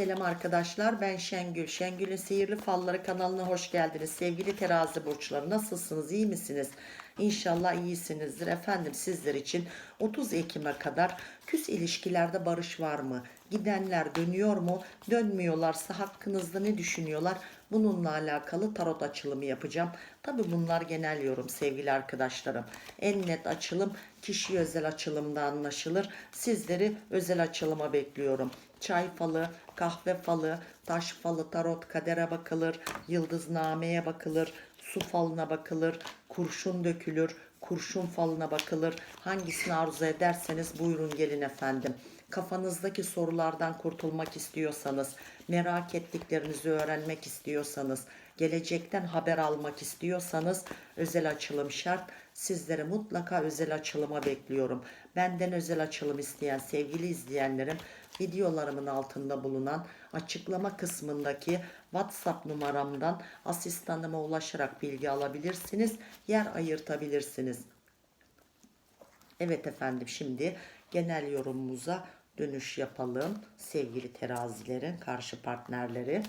Selam arkadaşlar ben Şengül. Şengül'ün Sihirli Falları kanalına hoş geldiniz. Sevgili terazi burçları nasılsınız iyi misiniz? İnşallah iyisinizdir efendim sizler için 30 Ekim'e kadar küs ilişkilerde barış var mı? Gidenler dönüyor mu? Dönmüyorlarsa hakkınızda ne düşünüyorlar? Bununla alakalı tarot açılımı yapacağım. Tabi bunlar genel yorum sevgili arkadaşlarım. En net açılım kişi özel açılımda anlaşılır. Sizleri özel açılıma bekliyorum. Çay falı, kahve falı, taş falı, tarot kadere bakılır, yıldıznameye bakılır, su falına bakılır, kurşun dökülür, kurşun falına bakılır. Hangisini arzu ederseniz buyurun gelin efendim. Kafanızdaki sorulardan kurtulmak istiyorsanız, merak ettiklerinizi öğrenmek istiyorsanız, gelecekten haber almak istiyorsanız özel açılım şart. Sizleri mutlaka özel açılıma bekliyorum. Benden özel açılım isteyen sevgili izleyenlerim videolarımın altında bulunan açıklama kısmındaki WhatsApp numaramdan asistanıma ulaşarak bilgi alabilirsiniz. Yer ayırtabilirsiniz. Evet efendim şimdi genel yorumumuza dönüş yapalım. Sevgili terazilerin karşı partnerleri.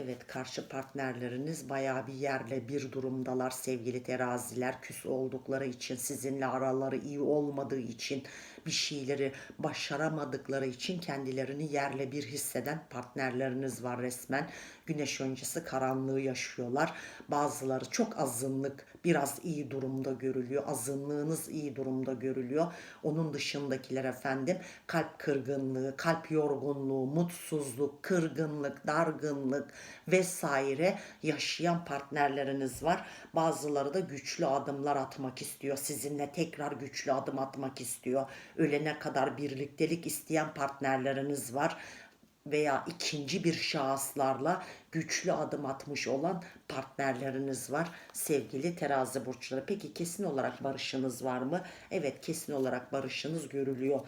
Evet karşı partnerleriniz bayağı bir yerle bir durumdalar sevgili teraziler. Küs oldukları için sizinle araları iyi olmadığı için bir şeyleri başaramadıkları için kendilerini yerle bir hisseden partnerleriniz var resmen. Güneş öncesi karanlığı yaşıyorlar. Bazıları çok azınlık biraz iyi durumda görülüyor. Azınlığınız iyi durumda görülüyor. Onun dışındakiler efendim kalp kırgınlığı, kalp yorgunluğu, mutsuzluk, kırgınlık, dargınlık vesaire yaşayan partnerleriniz var. Bazıları da güçlü adımlar atmak istiyor. Sizinle tekrar güçlü adım atmak istiyor. Ölene kadar birliktelik isteyen partnerleriniz var veya ikinci bir şahıslarla güçlü adım atmış olan partnerleriniz var sevgili terazi burçları. Peki kesin olarak barışınız var mı? Evet kesin olarak barışınız görülüyor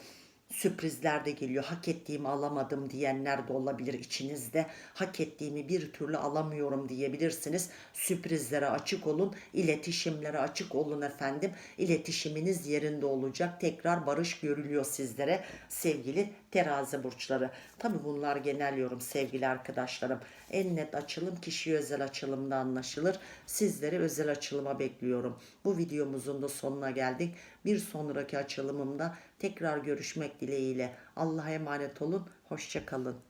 sürprizler de geliyor. Hak ettiğimi alamadım diyenler de olabilir içinizde. Hak ettiğimi bir türlü alamıyorum diyebilirsiniz. Sürprizlere açık olun, iletişimlere açık olun efendim. İletişiminiz yerinde olacak. Tekrar barış görülüyor sizlere sevgili terazi burçları. Tabi bunlar genel yorum sevgili arkadaşlarım. En net açılım kişi özel açılımda anlaşılır. Sizleri özel açılıma bekliyorum. Bu videomuzun da sonuna geldik. Bir sonraki açılımımda tekrar görüşmek dileğiyle. Allah'a emanet olun. Hoşçakalın.